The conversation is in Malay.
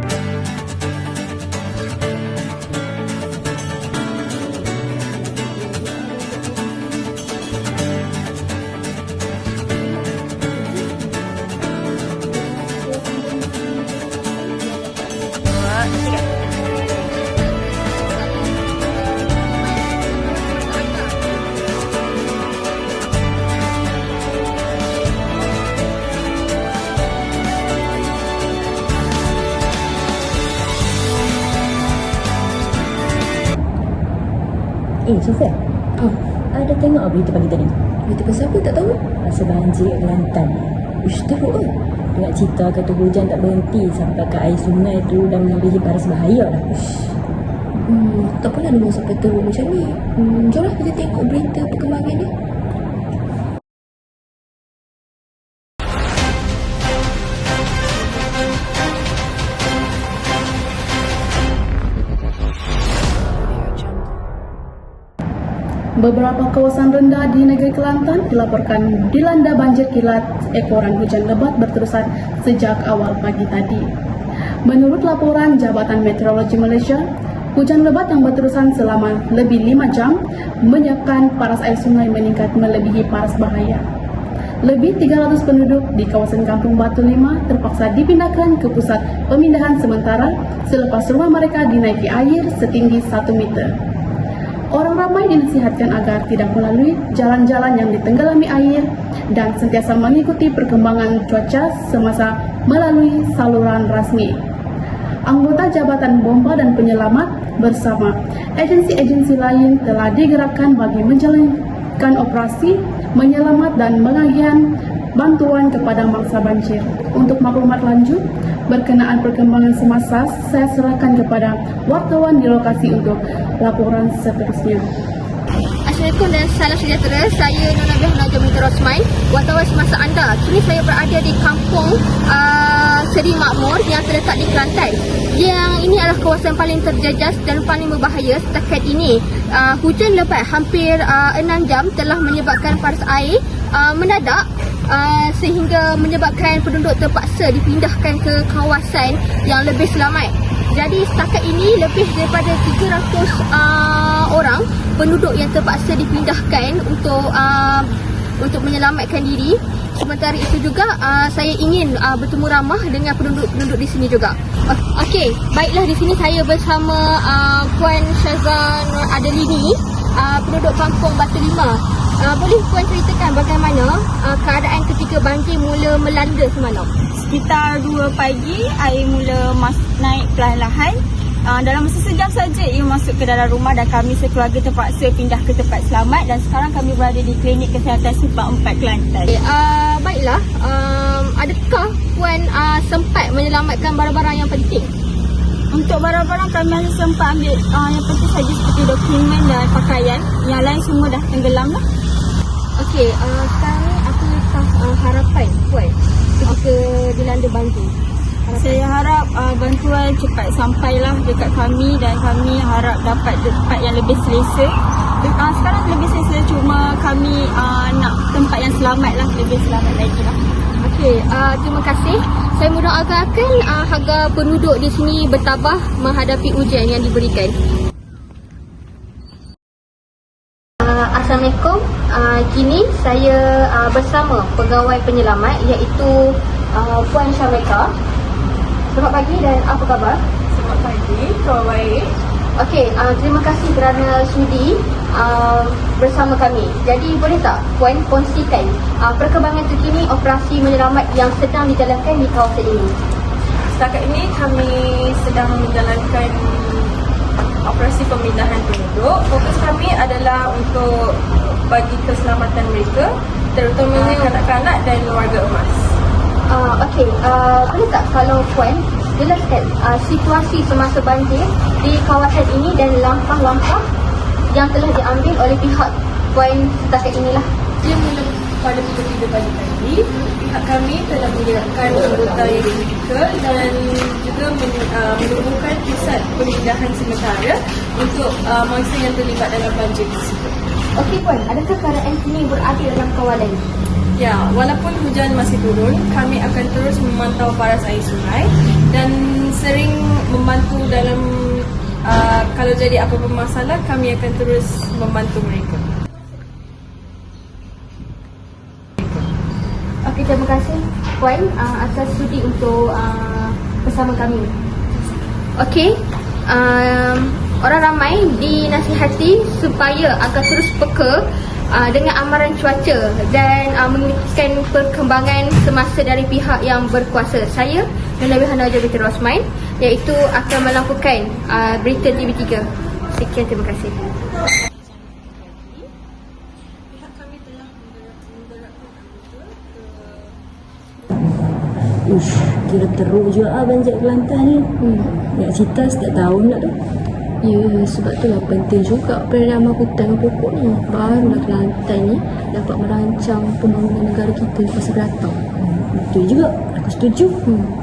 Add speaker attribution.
Speaker 1: Thank you. Eh, Sofia.
Speaker 2: Oh,
Speaker 1: Ada tengok berita pagi tadi?
Speaker 2: berita pasal apa tak tahu?
Speaker 1: Rasa banjir Kelantan.
Speaker 2: Uish, teruk ke?
Speaker 1: Dengar cerita kata hujan tak berhenti sampai ke air sungai tu dah melebihi paras bahaya dah.
Speaker 2: Hmm, tak pernah dengar sampai teruk macam ni. Hmm, jomlah kita tengok berita perkembangan ni.
Speaker 3: Beberapa kawasan rendah di negeri Kelantan dilaporkan dilanda banjir kilat ekoran hujan lebat berterusan sejak awal pagi tadi. Menurut laporan Jabatan Meteorologi Malaysia, hujan lebat yang berterusan selama lebih 5 jam menyebabkan paras air sungai meningkat melebihi paras bahaya. Lebih 300 penduduk di kawasan Kampung Batu 5 terpaksa dipindahkan ke pusat pemindahan sementara selepas rumah mereka dinaiki air setinggi 1 meter. Orang ramai dinasihatkan agar tidak melalui jalan-jalan yang ditenggelami air dan sentiasa mengikuti perkembangan cuaca semasa melalui saluran rasmi. Anggota Jabatan Bomba dan Penyelamat bersama agensi-agensi lain telah digerakkan bagi menjalankan operasi menyelamat dan mengagihan bantuan kepada mangsa banjir. Untuk maklumat lanjut berkenaan perkembangan semasa, saya serahkan kepada wartawan di lokasi untuk laporan seterusnya.
Speaker 4: Assalamualaikum dan salam sejahtera. Saya Nona Behna Jamita Rosmai, wartawan semasa anda. Kini saya berada di kampung uh, Seri Makmur yang terletak di Kelantan. Yang ini adalah kawasan paling terjejas dan paling berbahaya setakat ini. Uh, hujan lebat hampir uh, 6 jam telah menyebabkan paras air uh, mendadak uh, sehingga menyebabkan penduduk terpaksa dipindahkan ke kawasan yang lebih selamat. Jadi setakat ini lebih daripada 300 uh, orang penduduk yang terpaksa dipindahkan untuk uh, untuk menyelamatkan diri. Sementara itu juga uh, saya ingin uh, bertemu ramah dengan penduduk-penduduk di sini juga. Okey, baiklah di sini saya bersama uh, Puan Syazan Adelini, uh, penduduk kampung Batu Lima. Uh, boleh Puan ceritakan bagaimana uh, keadaan ketika banjir mula melanda semalam?
Speaker 5: Sekitar 2 pagi air mula mas- naik perlahan-lahan. Uh, dalam masa sejam saja ia masuk ke dalam rumah dan kami sekeluarga terpaksa pindah ke tempat selamat dan sekarang kami berada di klinik kesihatan Simpang 4 Kelantan.
Speaker 4: Okay, uh, baiklah, um, adakah Puan uh, sempat menyelamatkan barang-barang yang penting?
Speaker 5: Untuk barang-barang kami hanya sempat ambil uh, yang penting saja seperti dokumen dan pakaian. Yang lain semua dah tenggelam lah.
Speaker 4: Okey, uh, ni apakah uh, harapan Puan ketika dilanda banjir?
Speaker 5: Saya harap uh, bantuan cepat sampailah dekat kami dan kami harap dapat tempat yang lebih selesa. Uh, sekarang lebih selesa cuma kami uh, nak tempat yang selamat lah, lebih selamat lagi lah.
Speaker 4: Okey, uh, terima kasih. Saya mendoakan uh, agar penduduk di sini bertabah menghadapi ujian yang diberikan. Uh, Assalamualaikum. Uh, kini saya uh, bersama pegawai penyelamat iaitu uh, Puan Syameka. Selamat pagi dan apa khabar?
Speaker 5: Selamat pagi, kau baik.
Speaker 4: Okey, uh, terima kasih kerana sudi uh, bersama kami. Jadi boleh tak Puan kongsikan uh, perkembangan terkini operasi menyelamat yang sedang dijalankan di kawasan ini?
Speaker 5: Setakat ini kami sedang menjalankan operasi pemindahan penduduk. Fokus kami adalah untuk bagi keselamatan mereka, terutamanya kanak-kanak dan warga emas.
Speaker 4: Uh, Okey, uh, boleh tak kalau Puan jelaskan uh, situasi semasa banjir di kawasan ini dan langkah-langkah yang telah diambil oleh pihak Puan setakat inilah?
Speaker 5: Dia mula pada pukul 3 pagi tadi, pihak kami telah menggerakkan anggota yang kritikal dan juga men- uh, menubuhkan pusat pemindahan sementara untuk uh, mangsa yang terlibat dalam banjir tersebut.
Speaker 4: Okey Puan, adakah keadaan kini berada dalam kawalan?
Speaker 5: Ya, walaupun hujan masih turun, kami akan terus memantau paras air sungai dan sering membantu dalam uh, kalau jadi apa-apa masalah kami akan terus membantu mereka.
Speaker 4: Okey, terima kasih Puan uh, atas sudi untuk uh, bersama kami. Okey, um, orang ramai dinasihati supaya agar terus peka uh, dengan amaran cuaca dan uh, mengikutkan perkembangan semasa dari pihak yang berkuasa. Saya Nona Wihana Jabiti Rosmain iaitu akan melakukan uh, berita TV3. Sekian, terima kasih.
Speaker 1: Ush, kira teruk juga ah banjir Kelantan ni. Hmm. Nak cerita tak tahu nak tu.
Speaker 2: Ya, sebab tu lah penting juga penanaman hutan dan pokok ni. Barulah Kelantan ni dapat merancang pembangunan negara kita masa beratang.
Speaker 1: Betul juga. Aku setuju.
Speaker 2: Hmm.